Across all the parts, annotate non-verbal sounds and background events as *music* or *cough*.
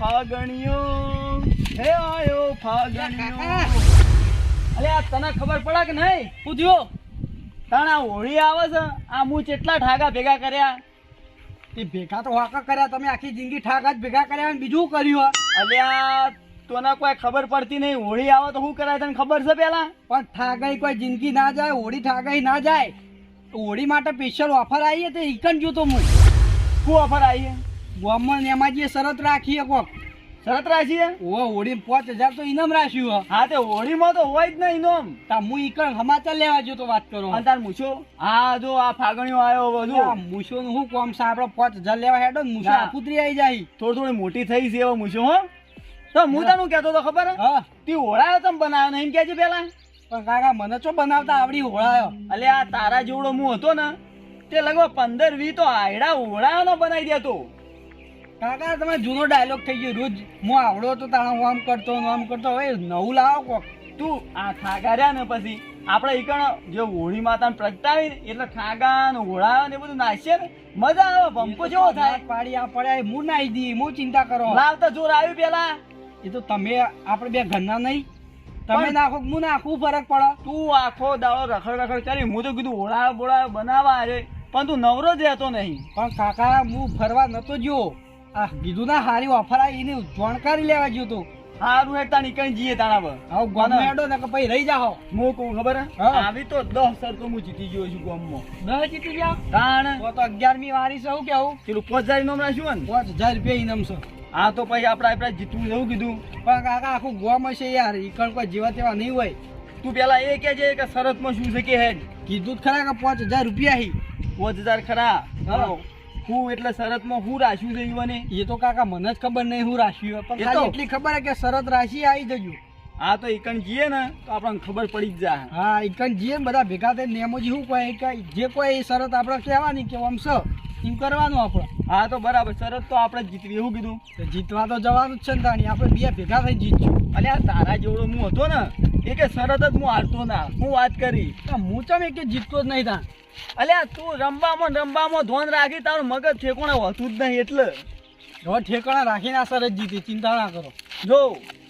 ફાગણિયો હે આયો ફાગણિયો અલે આ તને ખબર પડે કે નહીં? થયો તાણા હોળી આવે છે આ હું કેટલા ઠાગા ભેગા કર્યા? તે ભેગા તો વાકા કર્યા તમે આખી જિંદગી ઠાકા જ ભેગા કર્યા અને બીજું કર્યું અલ્યા તને કોઈ ખબર પડતી નહીં હોળી આવે તો શું કરાય તને ખબર છે પેલા? પણ ઠાગાઈ કોઈ જિંદગી ના જાય હોળી ઠાગાઈ ના જાય. હોળી માટે સ્પેશિયલ ઓફર આવી તે ઈકન જોતો હું શું ઓફર આવી ગોમન એમાં જે શરત રાખી હે કોક શરત રાખી ઓ હોળી પાંચ હજાર તો ઇનામ રાખ્યું હે. હા તે હોળીમાં તો હોય જ નહીં ઇનામ તા હું ઈકણ સમાચાર લેવા જો તો વાત કરો. અને તાર મૂછો? હા જો આ ફાગણીઓ આવ્યો બધું મૂછો નું શું કોમ છે? આપડે પાંચ હજાર લેવા હેડો ને મૂછો ના. આવી જાય. થોડી થોડી મોટી થઈ છે એવો મૂછો હો. તો હું તને કહેતો તો ખબર? હે? હા તી હોળાયો તમે બનાવ્યો નહીં કેજે પેલા? પણ કાકા મને ચો બનાવતા આવડી હોળાયો. અલે આ તારા જેવડો હું હતો ને તે લગભગ પંદર વી તો આયડા હોળાયો નો બનાવી દેતો. કાકા તમે જૂનો ડાયલોગ થઈ ગયો. રોજ હું આવડો તો તાણા હું આમ કરતો હું આમ કરતો. હવે નવું લાવો કોક. તું આ ઠાગા રહ્યા ને પછી આપણે ઈકણ જે હોળી માતાને પ્રગટાવી એટલે ખાગા ને હોળાયો ને બધું નાખીએ ને મજા આવે ભંપો જેવો થાય. પાડી આ પડ્યા હું નાઈ દી હું ચિંતા કરો. લાવતા જોર આવ્યું પેલા. એ તો તમે આપણે બે ઘરના નહીં. તમે નાખો હું નાખું ફરક પડે. તું આખો દાડો રખડ રખડ કરી હું તો કીધું હોળાયો બોળાયો બનાવવા આવે પણ તું નવરો જ રહેતો નહીં. પણ કાકા હું ફરવા નતો આ કીધું ના હારી ઓફર આવી એની જાણકારી લેવા ગયો તું. હારું હેઠતા નીકળી જઈએ તાણા પર. હવે ગમે હેડો ને કે પછી રહી જાઓ. હું કહું ખબર હે? આવી તો દસ સર તો હું જીતી ગયો છું ગામમાં. દસ જીતી ગયા? તાણ. તો તો અગિયારમી વારી છે હું કેવું? પેલું પાંચ હજાર ઇનામ રાખ્યું ને? પાંચ હજાર રૂપિયા ઇનામ છે. આ તો પછી આપણે આપણે જીતવું જવું કીધું. પણ કાકા આખું ગોમ હશે યાર ઈકણ કોઈ જીવા તેવા નહીં હોય. તું પેલા એ કહેજે કે શરતમાં શું છે કે હેડ. કીધું ખરા કે પાંચ હજાર રૂપિયા હી. પાંચ હજાર ખરા. હા. એટલે શરતમાં હું રાખ્યું છે યુવાને એ તો કાકા મને જ ખબર નહીં હું રાશિ પણ ખાલી એટલી ખબર હે કે શરત રાશિ આવી જજો. હા તો એકણ જઈએ ને તો આપણને ખબર પડી જ જાય. હા જીએ ને બધા ભેગા થઈને નેમોજી શું કહે? કે જે કોઈ શરત આપણે કહેવાની કે આમ છે એમ કરવાનું આપણે. હા તો બરાબર શરત તો આપણે જીતવી. એવું કીધું? તો જીતવા તો જવાનું જ છે ને તાણી. આપણે બે ભેગા થઈ જીતશું. અને આ તારા જેવડો હું હતો ને એ કે શરત જ હું હારતો ના. હું વાત કરી. હું ચમ એક જીતતો જ નહીં તા અલે તું રમવામાં રમવામાં ધોન રાખી તારું મગજ ઠેકોણે હોતું જ નહીં એટલે. હવે ઠેકાણા રાખીને આ શરત જીતી ચિંતા ના કરો. જો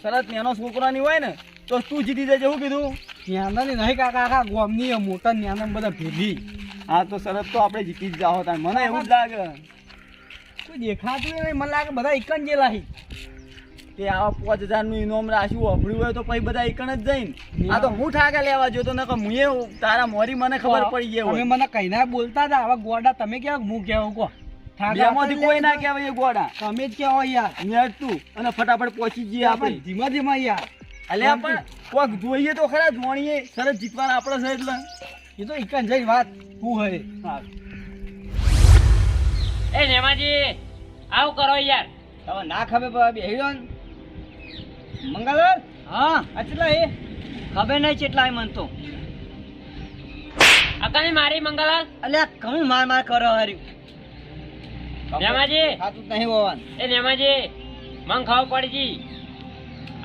શરત નેનો છોકરાની હોય ને તો તું જીતી જજે. એવું કીધું? ન્યાંદાની નહીં કાકા આખા ગોમની મોટા ન્યાંદા બધા ભેગી. હા તો સરસ તો આપણે જીતી જ જાઓ તાર. મને એવું જ લાગે. કોઈ દેખાતું નહીં મને લાગે બધા ઈકન જે લાહી કે આવા પાંચ હજારનું ઇનામ રાખ્યું વાપર્યું હોય તો પછી બધા એકણ જ જઈને. આ તો હું ઠાકા લેવા જોતો ને મુએ તારા મોરી મને ખબર પડી ગઈ હોય. મને કઈ ના બોલતા હતા આવા ગોડા તમે ક્યાં હું કેવું કહો. બેમાંથી કોઈ ના કહેવાય ગોડા. તમે જ કહેવાય યાર. તું અને ફટાફટ પહોંચી જઈએ આપણે. ધીમા ધીમા યાર. અલ્યા પણ કોક જોઈએ તો ખરા જોણીએ. સરસ જીતવાના આપણે છે એટલે. એ તો ઈકન જઈ વાત. હું? હે એ નેમાજી આવું કરો યાર. હવે ના ખબર બેહી રહ્યો મંગળવાર હા. અચલા એ ખબર નહીં કેટલા મન તો. અકાની મારી મંગલાલ અલ્યા કમી માર માર કરો હર્યું નેમાજી. હા તું નહીં હોવાનું. એ નેમાજી મન ખાવ પડી જી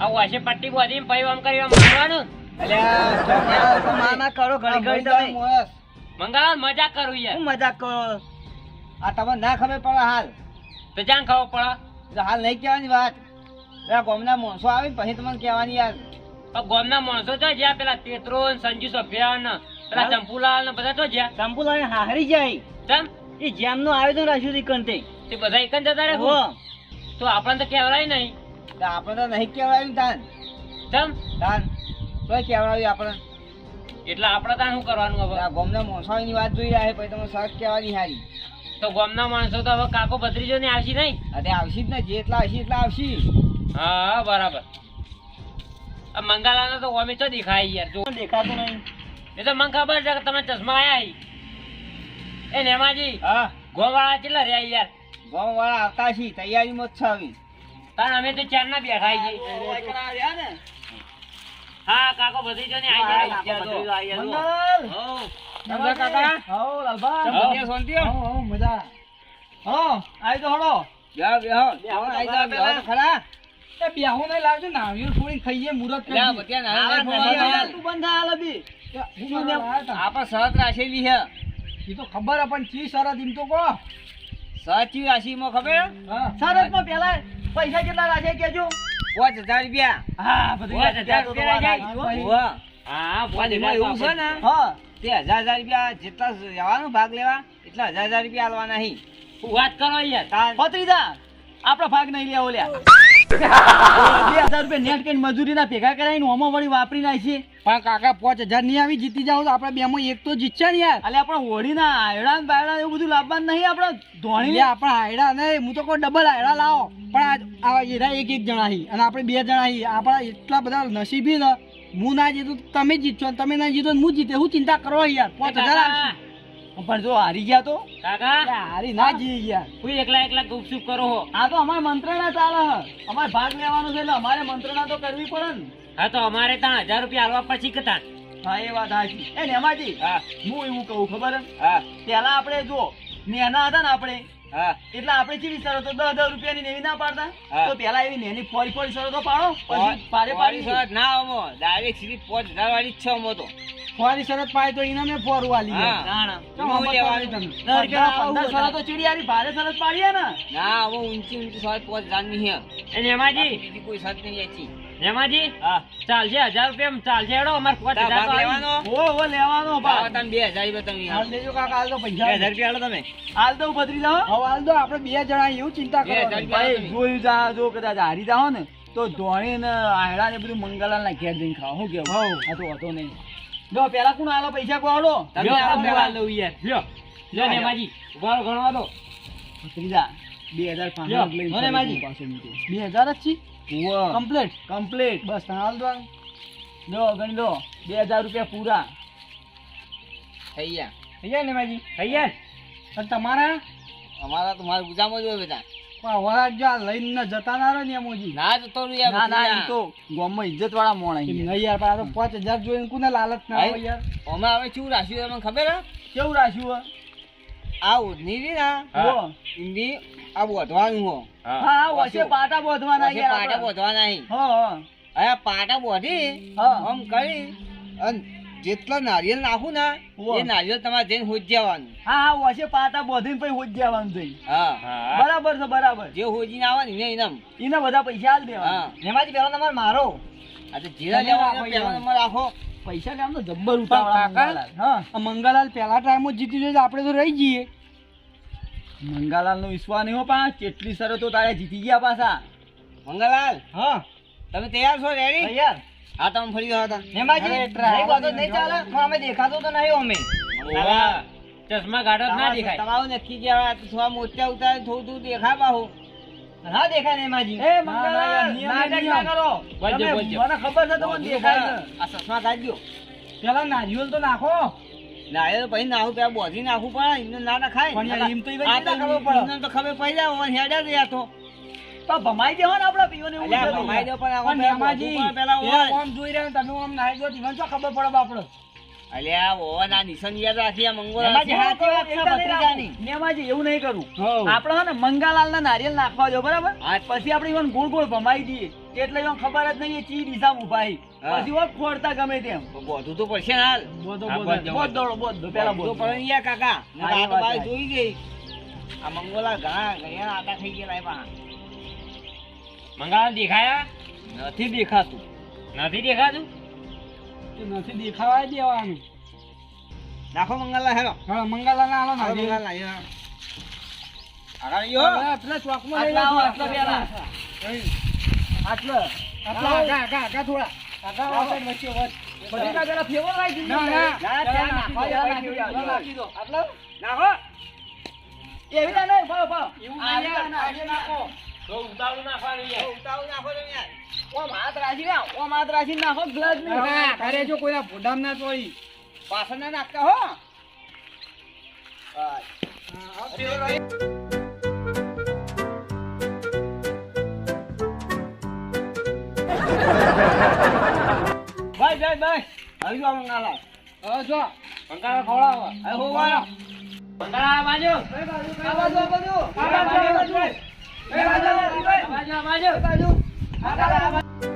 આ વાસે પટ્ટી બોધી પછી આમ કરી મારવાનું મામા કરો ઘડી ઘડી તમે. મંગાવ મજાક કરું યાર. હું મજાક કરો? આ તમને ના ખબર પડે હાલ. તો જાણ ખાવ પડે. તો હાલ નહીં કહેવાની વાત. પેલા ગોમના માણસો આવે ને પછી તમને કહેવાની યાર. પણ ગોમના માણસો તો જ્યાં પેલા તેત્રો સંજુ સભ્યા ને પેલા ચંપુલાલ ને બધા તો જ્યાં. ચંપુલાલ હારી જાય. તેમ એ જેમનું આયોજન રાખ્યું હતી કંતે તે. બધા એકન જતા રહે તો આપણને તો કહેવાય નહીં. આપણે તો નહીં કહેવાયું તાન. તમ તાન તો કહેવાયું આપણે એટલે આપણે ત્યાં શું કરવાનું હવે? આ ગોમના મોસાળીની વાત જોઈ રહ્યા છે પછી તમે સર્ચ કહેવાની હારી. તો ગોમના માણસો તો હવે કાકો ભત્રીજો ને આવશે નહીં? અરે આવશે જ ને જેટલા આવશે એટલા આવશે. હા બરાબર. આ મંગાલાને તો ગોમે તો દેખાય યાર જો. દેખાતું નહીં. એ તો મને ખબર છે કે તમે ચશ્મા આયા. એ નેમાજી હા. ગોવાળા કેટલા રહ્યા યાર? ગામ વાળા આવતા છે તૈયારીમાં જ છે આવી તાણ અમે તો ચાર ના બેઠા છીએ. ને. હા કાકો ભત્રીજો ને આવી હા, ગયા કાકો હો. હો લાલભા. બધા શાંતિ હો? હો, હો, મજા. હો આઈ તો હળો બેહો, બેહો. આઈ જાઓ, બેહો તો ખરા. એ બેહો નહીં લાવજો, નાળિયેર થોડી ખાઈએ, મુરત કરી હા, ફોડવા નાળિયેર. યાર. તું બંધ આલે બી. હું ને તા. આપણે શરત રાખેલી છે. એ તો ખબર હે પણ ચી શરત એમ તો કહો. સાચી રાશી માં ખબર? સરસમાં પેલા પૈસા કેટલા રાખે કેજો પાંચ હજાર રૂપિયા. હા પાંચ હજાર રૂપિયા હો. એવું છે ને? હા. તે હજાર હજાર રૂપિયા જેટલા જવાનો ભાગ લેવા એટલા હજાર હજાર રૂપિયા આલવાના નહીં વાત કરો યાર તાર- આપણો ભાગ નહીં લેવો લ્યા બે હજાર રૂપિયા નેટ કઈ મજૂરીના ભેગા કરાવીને ઓમાં વળી વાપરી નાખીએ. પણ કાકા પાંચ હજાર નહીં આવી જીતી જાવ તો આપણે બે માં એક તો જીતશે ને યાર. એટલે આપણે હોળીના આયડા ને બાયડા એવું બધું લાવવાનું નહીં આપણે ધોણી લે આપણે હાયડા નહીં. હું તો કોઈ ડબલ આયડા લાવો. પણ આ એરા એક એક જણા હી. અને આપણે બે જણા હી. આપણા એટલા બધા નસીબી ને. હું ના જીતું તમે જીતશો અને તમે ના જીતો હું જીતે. હું ચિંતા કરો યાર? પાંચ હજાર આવશે. પણ જો હારી ગયા તો? કાકા? હારી ના જી ગયા. કોઈ એકલા એકલા ગુપસુપ કરો હો. આ તો અમારે મંત્રણા ચાલે હ. અમારે ભાગ લેવાનો છે એટલે અમારે મંત્રણા તો કરવી પડે ને. હા તો અમારે ત્યાં હજાર રૂપિયા આલવા પછી કતા હા એ વાત સાચી એ નેમાજી હા. હું એવું કહું ખબર હા? પેલા આપણે જો નેના હતા ને આપણે હા. એટલે આપણે કેવી શરતો? દસ દસ રૂપિયાની નેવી ના પાડતા? તો પેલા એવી નેની ફોરી ફોરી શરતો પાડો પછી પાડે પાડી ના અમો ડાયરેક્ટ સીધી પાંચ હજાર વાળી છ અમો તો. ફોરી શરત પાય તો એના મેં ફોર વાલી ના, પંદર શરતો ભારે શરત પાડીએ ને. ના અમો ઊંચી ઊંચી શરત પાંચ હજારની હે એ નેમાજી કોઈ શરત નહીં હા. ચાલશે હજાર રૂપિયા ચાલશે હેડો અમારે પાંચ હજાર. લેવાનો? ઓ લેવાનો તમે બે હજાર તમે હાલ દેજો કાકા હાલ તો પૈસા. બે હજાર રૂપિયા હાલો તમે. હાલ દઉં બદરી જાઓ હવે હાલ દો આપણે બે જણા એવું ચિંતા કરો ભાઈ જોયું જા જો કદાચ હારી જાઓ ને તો ધોણી ને આયડા ને બધું મંગલા ના ઘેર જઈને ખાવ શું કેવું? હઉ. આ તો હતો નહીં. જો પેલા કોણ આલો પૈસા કો આલો? તમે આલો તમે યાર. લ્યો. લ્યો નેમાજી ઊભા રહો, ગણવા દો. ત્રીજા બે હજાર પાંચ. બે હજાર જ છી? ઉવ્વ. કમ્પ્લીટ કમ્પ્લીટ બસ હાલ દો જો ગણી લો. બે હજાર રૂપિયા પૂરા. થઈ ગયા. થઈ ગયા ને માજી? થઈ ગયા પણ તમારા? અમારા તો મારા ગુજામાં જ હોય બધા. પણ વરાજ જો આ લઈને જતા ના રહે ને એમોજી? ના જતો યાર ના ના એમ તો ગામમાં ઇજ્જત વાળા મોણ નહીં યાર પણ આ તો પાંચ હજાર જોઈને કોને લાલચ ના હોય યાર? અમે હવે શું રાખ્યું તમને ખબર હે કેવું રાખ્યું આ ઓઢની રી ના. હિન્દી આ બોધવાનું હો. હા. વચ્ચે પાટા બોધવાના છે પાટા. બોધવાના નહીં હા હા. પાટા બોધી. આમ કરી અને જેટલા નારિયેલ નાખું ને એ નારિયેલ તમારે જઈને હોજ જવાનું. હા હા વચ્ચે પાટા બોધીને પછી હોજ જવાનું થઈ હા. હા. બરાબર છે બરાબર. જે હોજીને આવવાની ને ઇનામ. એને બધા પૈસા આલ દેવા એમાંથી પેલો નંબર મારો. આ તો જીરા લેવા પહેલો નંબર રાખો. પૈસા લેવાનું તો જબ્બર ઉતાવળા કાકા? મંગાલાલ. હા. પહેલા ટાઈમ જ જીતી જોઈએ આપણે તો રહી જઈએ. મંગાલાલ નો વિશ્વાસ નહીં હો પા કેટલી શરતો તારે જીતી ગયા પાછા. મંગાલાલ હા. તમે તૈયાર છો રેડી તૈયાર. આ તમે ફરી ગયા હતા. હેમાજી નહીં વાંધો નહીં ચાલે. પણ અમે દેખાતો તો નહીં અમે. ચશ્મા ગાઢો ના દેખાય. તમારું નક્કી કહેવાય થોડા મોટા ઉતારે થોડું થોડું દેખાય બાહુ ના દેખાય નેમાજી. એ મંગાલાલ નિયમ નાટક ના કરો. બોલજો, બોલજો. મને ખબર છે તમને દેખાય આ ચશ્મા કાઢજો પેલા નારિયેળ તો નાખો. નારિયેળ પછી નાખું પેલા બોધી નાખું પણ એમને ના એમ તો ના ખબર પડે. તો ખબર પડી જાય હેડે તો. તો ભમાઈ દેવો ને આપડા પીઓને. ભમાઈ દેવો પણ પેલા જોઈ રહ્યા તમે આમ નાહી દો જીવન શું ખબર પડે બાપડો? અલ્યા ઓવન આ નિશાન યાદ રાખી આ મંગોળ નેમાજી, હાચી વાત છે ભત્રીજાની. નેમાજી, એવું નહીં કરવું આપણે હે ને મંગાલાલ ના નારિયેલ નાખવા દો બરાબર. પછી આપણે ઈવન ગોળ ગોળ ભમાઈ દઈએ. એટલે ઈવન ખબર જ નહીં એ ચી દિશામાં ઊભા પછી વખ ખોરતા ગમે તેમ. બોધું તો પડશે હાલ. બોધો બોધો બોધો, બોધ દોડો બોધ પેલા બોધ પડે ને કાકા. આ તો બાઈ જોઈ ગઈ. આ મંગોલા ઘણા ઘડિયાળ આટા થઈ ગયા એમાં. મંગાળ દેખાયા? નથી દેખાતું. નથી દેખાતું? નથી દેખાવા દેવાનું. નાખો મંગલા હેલો. હા મંગલા ના હાલો ના મંગલા ના આગળ યો. પેલા ચોકમાં આટલા આવો, આટલા પેલા. આટલો. આટલા આગા આગા આગા થોડા. આગા આગા વચ્ચે વચ્ચે. બધી ના પેલા ફેવર રાખી દીધો. ના, ના. ના, ત્યાં નાખવા નાખી નાખી દો, દો, નાખી. દો. આટલો? નાખો. એવી ના નહીં, ભાવ, ભાવ. એવું નાખો. તો ઉતાવળું નાખવાનું યાર. ઉતાવળ નાખો તમે યાર. ઓમ હાથ રાખીને, ઓમ હાથ રાખીને નાખો, ગ્લાસ નહીં. અરે જો કોઈના ભોડામ ના ચોરી પાછળ ના નાખતા હો. ભાઈ ભાઈ ભાઈ આવી જાઓ મંગાલા. હવે જો. મંગાલા ખવડાવો. હવે હોવા બાજુ. બાજુ, બાજુ. બાજુ, બાજુ. બાજુ, બાજુ. બાજુ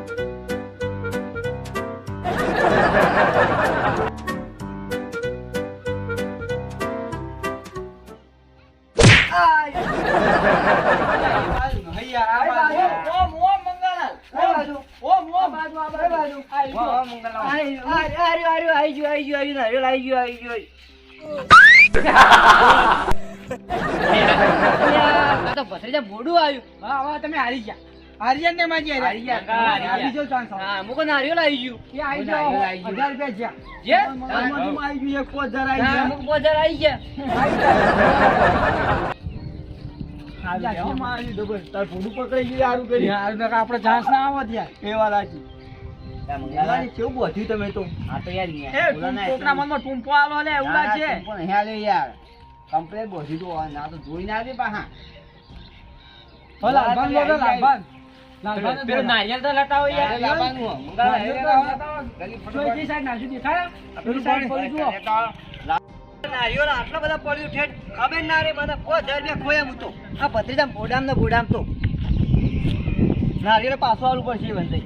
ગયા. હારી ગયા ને માજી હારી. હારી ગયા. હારી હારી જો chance હા મુકો નારિયેળ આવી ગયું. કે આઈ જાઓ, હજાર રૂપિયા જ્યાં. જે? મગજમાં આવી ગયું એક પોચ જરા આવી ગયા. મુક બજાર આવી ગયા. આવી માં આવી. યાર, નકર આપણે chance ના તો? તો હો, પેલું નારિયેલ તો લેતા હોય યાર. એ side નાખ્યું દેખાય? પેલું સાઈડ પડી જુઓ. નારિયેલ આટલા બધા પડ્યું ઠેઠ ખબર ના રે મને કો હજાર રૂપિયા ખોયા હું તો આ ભત્રીજામ બોડામ ને બોડામ તો. નારિયેલ પાછો આવવું પડશે બંધાઈ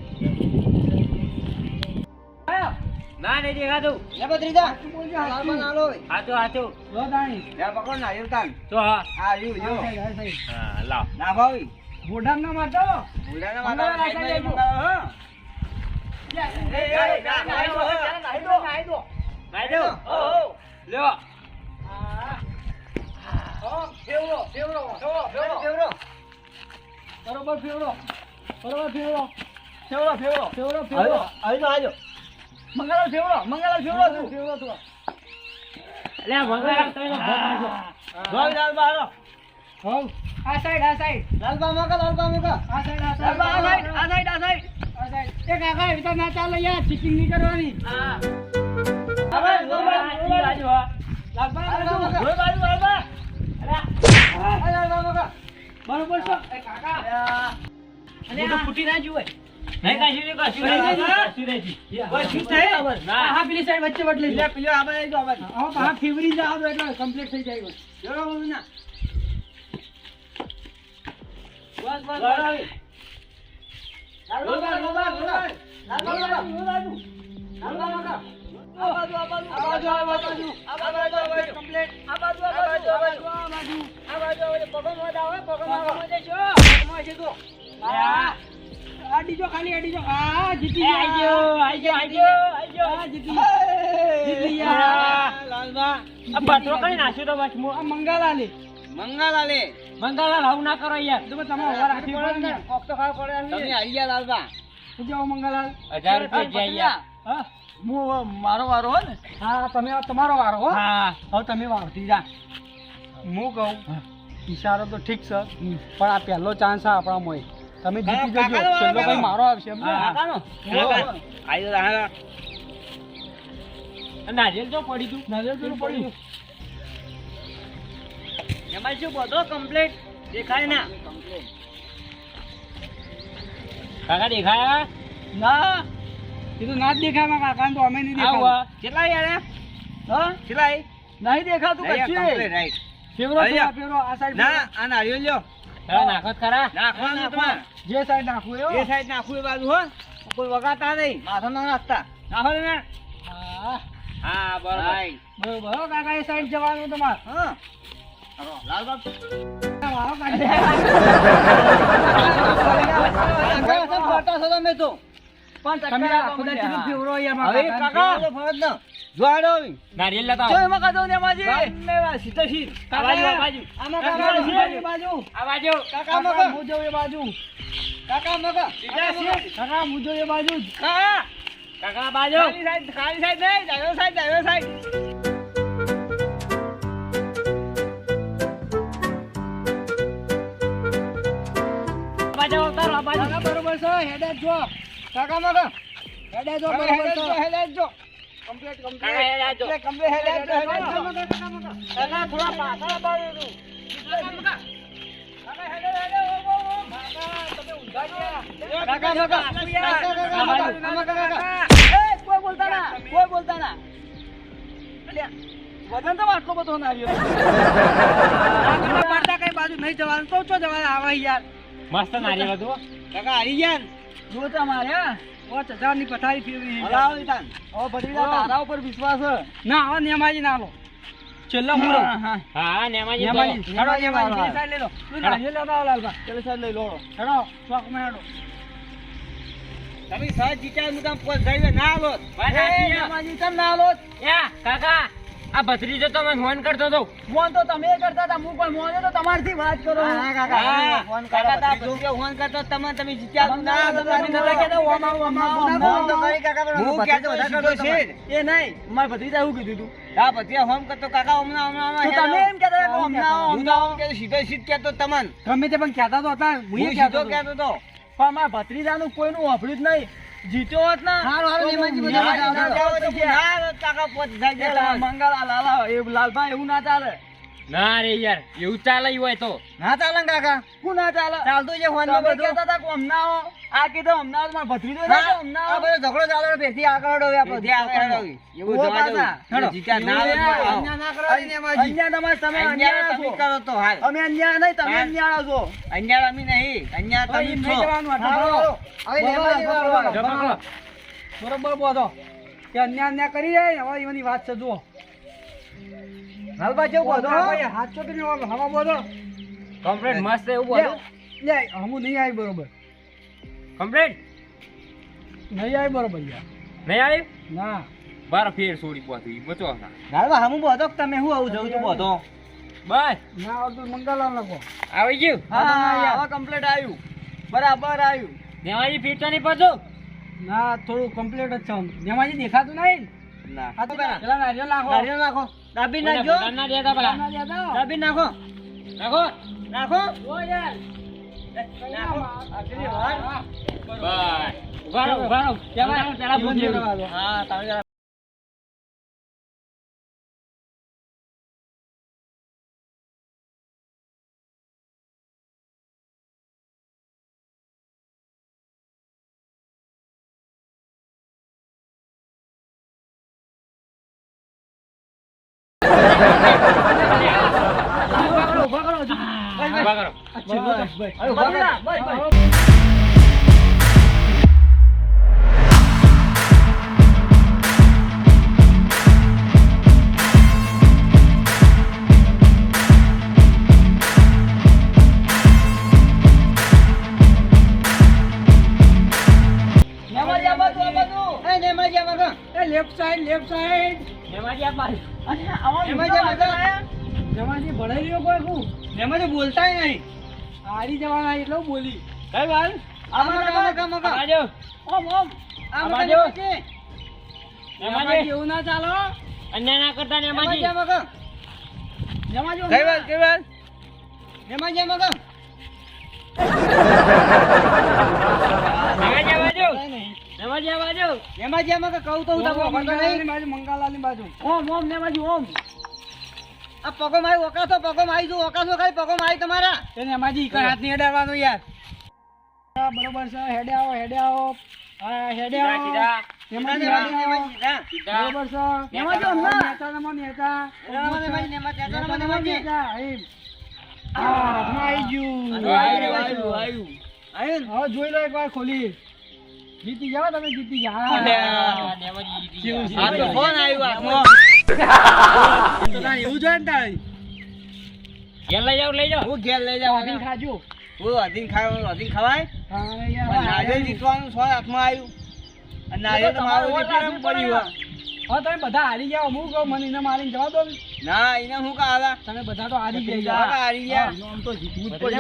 ના નહીં દેખાતું. લે ભત્રીજા. સાચું ના લો. હાચું હાચું. લો દાણી. લે પકડો નારિયેલ તાન તો હા. આ યુ side. હા લાવ ના ભાવી. બોડામ ના મારતો. એ, ના, નાહી દો, હે, નાહી દો. નાહી દો. નાઈ દઉં હો, હો. લ્યો હા. હો, ફેવરો, ફેવરો, ફેવરો, ફેવરો. ફેવરો. બરોબર ફેવરો. બરોબર ફેવરો. ફેવરો, ફેવરો. ફેવરો, ફેવરો. આવી જાઓ. મંગળવાર ફેવરો, મંગળવાર ફેવરો તું. ફેવરો તું લે મંગળવાર તો એનો ભોગ નાખો. જો આવી લાલબા, હાલો. હો. આ સાઈડ આ સાઈડ લાલબા મોકલ, લાલબા મોકલ. આ સાઈડ આ સાઈડ આ સાઈડ, આ સાઈડ, આ સાઈડ. એ કાકા, એ તો ના ચાલે યાર, ચીકિંગ નહીં કરવાની. હા હવે, જો બાજુ હા લાલબા. જો બાજુ, લાલબા. આ લાલબા મોકલ. બરોબર છે? એ કાકા. અને આ ફૂટી ના જુએ નહીં કશું નહીં કશું નહીં, નહીં નહીં. કશું નહીં કોઈ શું થાય? ના. હા, પેલી side વચ્ચે વટ લઈ લે, લે. પેલો આ બાજુ આ બાજુ. હવે પાછા ફેવરી જાઓ એટલે complete થઈ જાય. ના. બસ, બસ. અડીજો ખાલી અડીજો હા જીતી ગયો. આઈ ગયો આઈ ગયો આઈ ગયો. હા, જીતી જીતી. ગયા. લાલબા. આ પત્રો કઈ નાખ્યો તો બસ આ મંગાલાલે. મંગળવાર આવું ના કરો યાર તમે તમે ઊભા રાખી પડે ને? કોક તો ખાવા પડે તમે. આવી ગયા લાલબા. શું કેવો મંગાલાલ? હજાર રૂપિયા જઈ યાર હા. હું મારો વારો હો ને? હા તમે તમારો વારો હો. હા. હવે તમે વાવતી જા. હું કહું ઈશારો તો ઠીક છે પણ આ પહેલો ચાન્સ આ આપણા મોય તમે જીતી જજો. છેલ્લો ભાઈ મારો આવશે એમ હા. કાકાનો. ગયા હા નારિયેલ તો પડી તું નારિયેળ પેલું પડ્યું એમાં શું બધો કમ્પ્લીટ દેખાય ના. કાકા દેખાયા ના. એ તો ના જ દેખાય કાકા તો અમે નહીં દેખાય કેટલા યાર હા? કેટલા નહીં દેખાતું કશું રાઈટ. ફેવરો આ સાઈડ ના આ નારિયેળ લ્યો. નાખો ખરા. નાખવાનું તમારે. જે સાઈડ નાખવું એ એવું સાઈડ નાખવું એ બાજુ હો. કોઈ વગાતા નહીં. માથા ના નાખતા. નાખો ને હા હા બરોબર. કાકા એ સાઈડ જવાનું તમારે. હા. બાજુ. કાકા, બાજુ. ખાલી સાઈડ નહીં ડાયો સાઈડ ડાયો સાઈડ બાજુ ઉતારો આ બાજુ. કાકા બરોબર છે હેડે જ કાકા મગા. હેડે જો બરોબર છે. હેડે જો કમ્પ્લીટ કમ્પ્લીટ. હેડે જો. કમ્પ્લીટ હેડે જો હેડે જો કાકા, કાકા થોડા પાછળ બાજુ તું કાકા હેડે હેડે ઓ ઓ ઓ કાકા તમે ઊંધા ગયા કાકા મગા. કાકા કાકા કાકા કાકા એ કોઈ બોલતા ના કોઈ બોલતા ના વજન તો આટલો બધો ના આવ્યો. *laughs* કઈ બાજુ નહીં જવાનું. તો છો જવા આવા યાર. મસ્ત નારી હતું હો. કાકા આવી ગયા જો તમારે પાંચ હજારની પથારી ફેરવી. હલાવો ઓ ભરી તારા ઉપર વિશ્વાસ ના હવે નેમાજી ના લો છેલ્લો હું હા, નેમાજી નેમાજી. હેડો, નેમાજી, પેલી સાઈડ લઈ લો. તું. નારિયેળ લેતા આવો, લાલભા. ચાલો સાઈડ લઈ લો. હેડો, ચોકમાં હેડો. તમે સાહેબ જીતા તમે પોસ જાય ના આલો. ભાઈ નેમાજી તમ ના આલો. યા, કાકા. આ ભત્રીજો તો મને ફોન કરતો હતો ફોન તો તમે કરતા હતા હું પણ મોને તો તમારથી વાત કરો હા, કાકા. ફોન કરતા હતા ભત્રીજો. ફોન કરતો તમે તમે જીત્યા ના તમે નતા કહેતા, ઓમ આવો, ઓમ આવો, ફોન તો કરી કાકા, પણ હું કહેતો વધારે છે. એ નહીં મારા ભત્રીજા એવું કીધું તું હા ભત્રીજા ફોન કરતો કાકા હમણાં હમણાં હમણાં તમે. એમ કહેતા હતા કે હમણાં આવો, હું તો સીધો સીધ કહેતો તમન ગમે તે પણ કહેતા તો હતા હું કહેતો હતો. તો પણ મારા ભત્રીજાનું કોઈનું વાપર્યું જ નહીં જીત્યો હોત ને હારો હારો તો બધા. મંગળા, લાલા, એ લાલભાઈ એવું ના ચાલે ના રે યાર એવું ચાલે હોય તો. ના ચાલે કાકા? હું ના ચાલે. ચાલતું છે ફોન તમે કહેતા હતા કે હમણાં આવો. આ કીધું હમણાં આવો, ભત્રી ના કે હમણાં આ બધો ઝઘડો ચાલે ને પેથી આગળ હળો આપણો જે આગળ હળો. એવું જવા દો. જીત્યા ના આવે તો આવો. અન્યાય ના નેમાજી. અન્યાય તમારે તમે અન્યાય તમે કરો તો હાલ. અમે અન્યા નહીં તમે અન્યા છો. અન્યા અમે નહીં. અન્યા તમે છો. હવે લેવા બરોબર. બોલો. કે અન્યા અન્યા કરી જાય હવે એની વાત છે જુઓ. હાલબા જેવું બોલો બોલો. ભાઈ, હવા બોલો કમ્પ્લીટ મસ્ત એવું લે હમું નહીં આવી બરોબર. કમ્પ્લીટ નહીં આવી બરોબર યાર. નહીં આવ્યું ના. બાર ફેર છોડી પાછું ઈ બચો ના. હાલબા હમું બોધો કે તમે હું આવું જવું છું બોધો? બસ. ના આવતું મંગળલાલ લખો આવી ગયું? હા, હા હવે કમ્પ્લેટ આવ્યું. બરાબર આવ્યું. નેમાજી ફીટ તો નહીં ના થોડું કમ્પ્લીટ જ છે જેમાંથી દેખાતું નહીં? ના. આ તો પેલા નારિયેળ નાખો. લેફ્ટ સાઈડ લેફ્ટ સાઈડ જેમાંથી ભણાઈ રહ્યો. કોઈ હું નેમાજી બોલતાય નહીં. હારી જવાના એટલે બોલી. કઈ વાત? એવું ના ચાલો અન્યાય ના કરતા નેમાજી કઈ વાત, કઈ વાત? નેમાજી આમાં કામ. નેમાજી બાજુ. નેમાજી આ બાજુ. નેમાજી આમાં કામ. કહું તો હું તમને ખબર નહીં. બાજુ મંગાલાલની બાજુ ઓમ, ઓમ, નેમાજી, ઓમ. આ પગોમાં આવી ઓકાસો, પગોમાં આવી છું, ઓકાસો ખાલી પગોમાં આવી તમારા. તેને એમાંથી ઈકર હાથ નહીં અડાડવાનો યાર બરોબર છે હેડે આવો હેડે આવો હા હેડે આવો એમાંથી નેમાજી, હેડે આવો. નેમાજી, હા. સીધા. બરોબર છે નેમાજી હમણાં. નેતા. નેમાજી, નેમાજી, નેમાજી, નેતા, એમ. આવી ગયું. આવ્યું, આવ્યું, આવ્યું. આવ્યું જોઈ લો એકવાર ખોલી જીતી જાવ તમે જીતી. આ તો ફોન આવ્યો હાથમાં. તો તારે એવું જોઈએ ને તારે? ઘેર લઈ જાવ લઈ જાવ હું ઘેર લઈ જાવ વાગીને ખાજો. હું અધીન ખાવાનું અધીન ખવાય? હા, પણ યાર. નારિયેળ જીતવાનું સો હાથમાં આવ્યું. અને નારિયેળ તો મારું જીતવાનું હોય. હવે તમે બધા હારી ગયા હું કહું મને એને મારીને જવા દો ને. એને શું કાલા તમે બધા તો હારી ગયા હારી ગયા. હા, આમ તો જીતવું જ પડે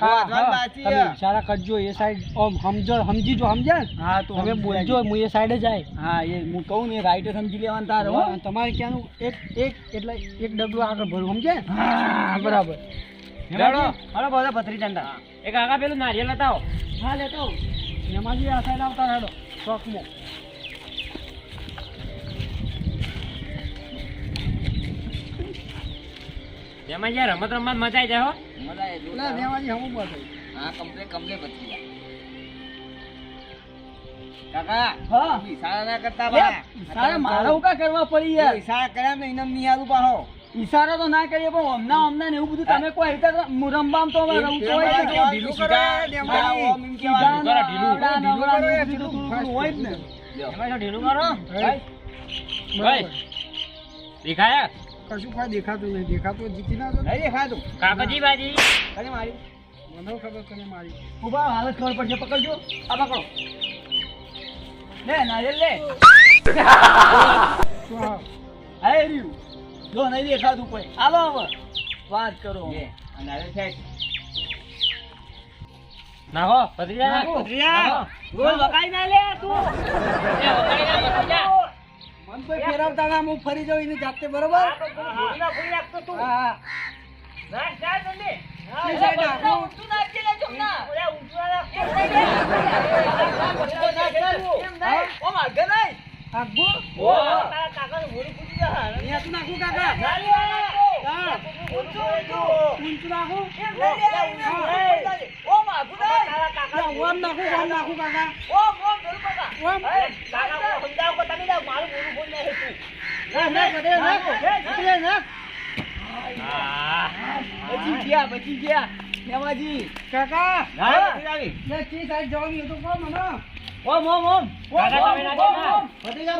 હા. ઈશારા કરજો એ સાઈડ ઓમ સમજો સમજી જો સમજ્યા હા તો તમે બોલજો હું એ સાઈડે જાય. હા એ હું કહું ને રાઈટ સમજી લેવાનું તારે હો. તમારે ક્યાંનું? એક એક એટલે એક ડગલું આગળ ભરવું સમજે હા બરાબર. હેડો હેડો બધા ભત્રી ચંદા. એ કાકા પેલું નારિયેળ લતાવો હા લેતો આવું. એમાંથી આ સાઈડ આવતા હેડો ચોકમાં. નેમાજી આ રમત રમત જાય હો. મજા આવે હમું બોલ હા કમ્પ્લે કમ્પ્લે ભત્રી જા કાકા હા. ઈશારા ના કરતા બા. ઈશારા મારા હું કરવા પડી યાર. ઈશારા કર્યા ને ઇનામ નહીં આલું પાહો ઈશારો તો ના કરીએ પણ હમણાં અમના ને એવું બધું તમે કોઈ રીતે તો રમતો હોય ઢીલું કરો, એમ ઢીલું. ઢીલું જ ને. એમાં ઢીલું કરો. ભાઈ. દેખાયા? કશું કોઈ દેખાતું નહીં. દેખાતું જીતી ના તો નહીં દેખાતું. કાકાજી બાજી. કને મારી. મને ખબર કને મારી? ઊભા હાલત ખબર પડશે. પકડજો. આ પકડો. લે નારિયેલ લે. શું રહ્યું. જો નહીં દેખાતું કોઈ. આવો આવો વાત કરો નારિયેલ ફેંક નાખો ભત્રીજા પતરી ભત્રીજા રોજ વકાઈ ના લે તું. એ વગાડી ના ભત્રીજા મન તો ફેરવતા ના હું ફરી જાઉં એની જાતે બરોબર હા નાખું? નાખું કાકા હા. ઊંચું નાખું ના, ઓમ નાખું ઓમ નાખું કાકા ઓમ ના, ના, બધે નાખ. બધે નાખ. બચી ગયા બચી ગયા હેમાજી કાકા ચી સાઈડ જવાનું એ તો કહો મને. ઓમ ઓમ ઓમ કાકા તમે ના.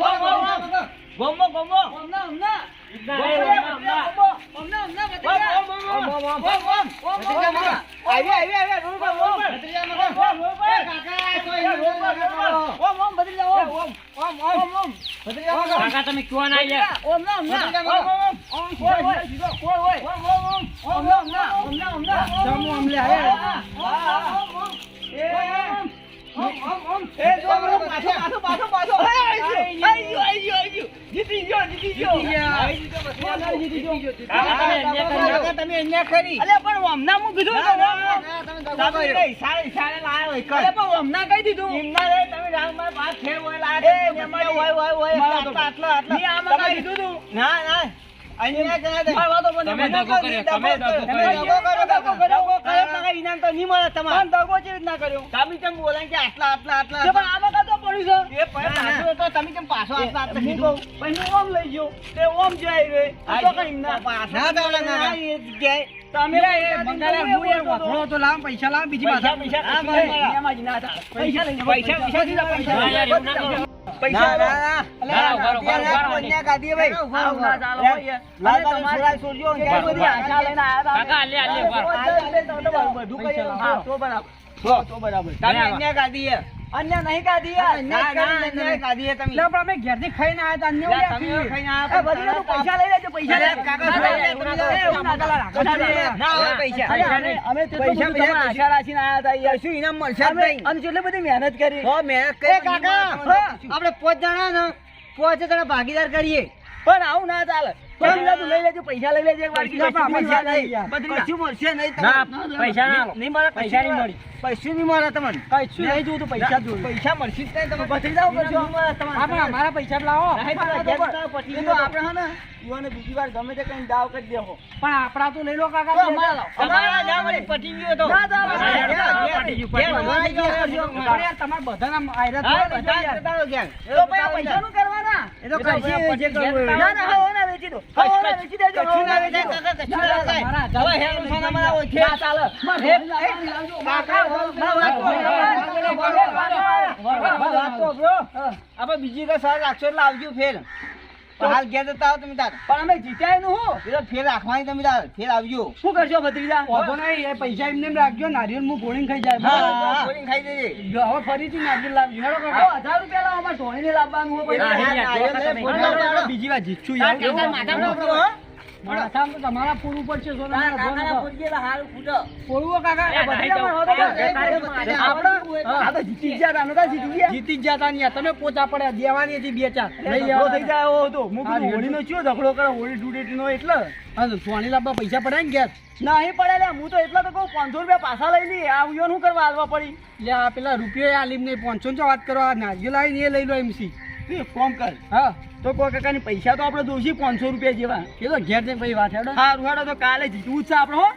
કાકા. ગોમો ગોમો હમણાં, હમણાં. ઓમ, ઓમ, ઓમ, ઓમ, ઓમ. કાકા. ઓમ ઓમ ઓમ ઓમ ઓમ ઓમ તમે ક્યાં ના આવ્યા ઓમ ના ઓમ ના ઓમ ઓમ ઓમ કોઈ હોય કોઈ હોય ઓમ ઓમ ઓમ ઓમ ના ઓમ ના ઓમ ના ઓમ ના જમો અમલે, ઓમ ઓમ એ ઓમ ઓમ ઓમ એ જો પાછો પાછો પાછો પાછો ની ના આટલા આટલા આટલા. આમાં કાતો પડ્યું છે? એ પાછો તો તમે કેમ પાછો આટલા હું કહું પછી હું ઓમ લઈ ગયો. તે ઓમ જાય રે. તો કઈ ના. ના ના એ જગ્યાએ તમે હું એ વખરો તો. લાવ, પૈસા લાવ, બીજી પાછા. પૈસા પૈસા પૈસા પૈસા પૈસા બરાબર. તો. તો બરાબર. તમે અન્ય નહીં કાઢી હે ના ના અન્ય કાઢી તમે. લે, પણ અમે ઘેરથી ખાઈને આયા તા, અન્ય લે, ઓળ્યા તમે ખાઈને આયા પૈસા લઈ લેજો પૈસા લે, કાકા, ના. ના હોય પૈસા પૈસા નહીં. અમે આશા રાખીને આયા તા યાર. શું ઇનામ મળશે અમે અમે કેટલી બધી મહેનત કરી. હો મહેનત કરી કાકા આપણે પોચ જણા ને પોચ જણા ભાગીદાર કરીએ. પણ આવું ના ચાલે. તું લઈ લેજો પૈસા લઈ લેજો એક વાર પૈસા પણ કશું મળશે નહીં. નહીં યાર. કશું મળશે નહીં ના, તમને. પૈસા નહીં મળે પૈસા નહીં મળી. પૈસા નહીં મળે તમને. કશું નહીં જોતું, પૈસા જોયું. પૈસા મળશે જ નહીં તમે ભત્રીજાઓ કરશો હા, અમારા પૈસા લાવો. નહીં તો અગિયાર રૂપિયા પતી ગયો. આપણે હે યુવાને બીજી વાર ગમે તે કઈ દાવ કરી દેવો પણ આપણા તો લઈ લો કાકા અમારા દાવ ગયો તો. તમારે બધાના આયરા. તો પૈસા નું કરવાના? એ તો જે કરવું ના, ના, હો ના વેચી દો. બીજી કઈ સર રાખશો એટલે આવજો ફેર હાલ ઘેર જતા આવો તમે તાર. પણ અમે જીત્યા નું હું? એટલે ફેર રાખવાની તમે તાર. ફેર આવજો. શું કરશો ભત્રીજા? વાંધો નહીં, એ પૈસા એમને એમ રાખજો નારિયેળ મું ગોળીને ખાઈ જાય. હા? ગોળીને ખાઈ દેજે હવે ફરીથી નારિયેળ લાવજો હેડો કાકા. હજાર રૂપિયા લાવો અમારે ધોણીને લાવવાનું હોય. બીજી વાર જીતશું યાર. કાકા, માથામાં હો? તો તમારા કાકાના ફૂટો. પૂરવું કાકા નહીં આપણે- આ તો જીતી ગયા તા, નતા જીતી ગયા? જીતી નહીં તમે પોચા પડ્યા દેવાની હતી બે ચાર લઈ આવો થઈ જાય એવો હતો. હું હા, કીધું હોળીનો ચિયો ઝઘડો કરે, હોળી ધૂળેટીનો એટલે. સોની લાવવા પૈસા પડ્યા ને ગેસ નહીં પડે લે, હું તો એટલા તો કહું, 500 રૂપિયા પાછા લઈ લઈએ. આ ઉયોને શું કરવા હાલવા પડી? લે આ પેલા રૂપિયા આલીમ નહીં પાંચસો ને વાત કરો આ નારિયેળ આવીને એ લઈ લો એમસી કામ કર. હા તો કોઈ કાકાની પૈસા તો આપણે દોશી 500 રૂપિયા જેવા. એ તો ઘેર જઈને પછી વાત હેડો હા હેડો તો કાલે જીતવું જ છે આપણે હો.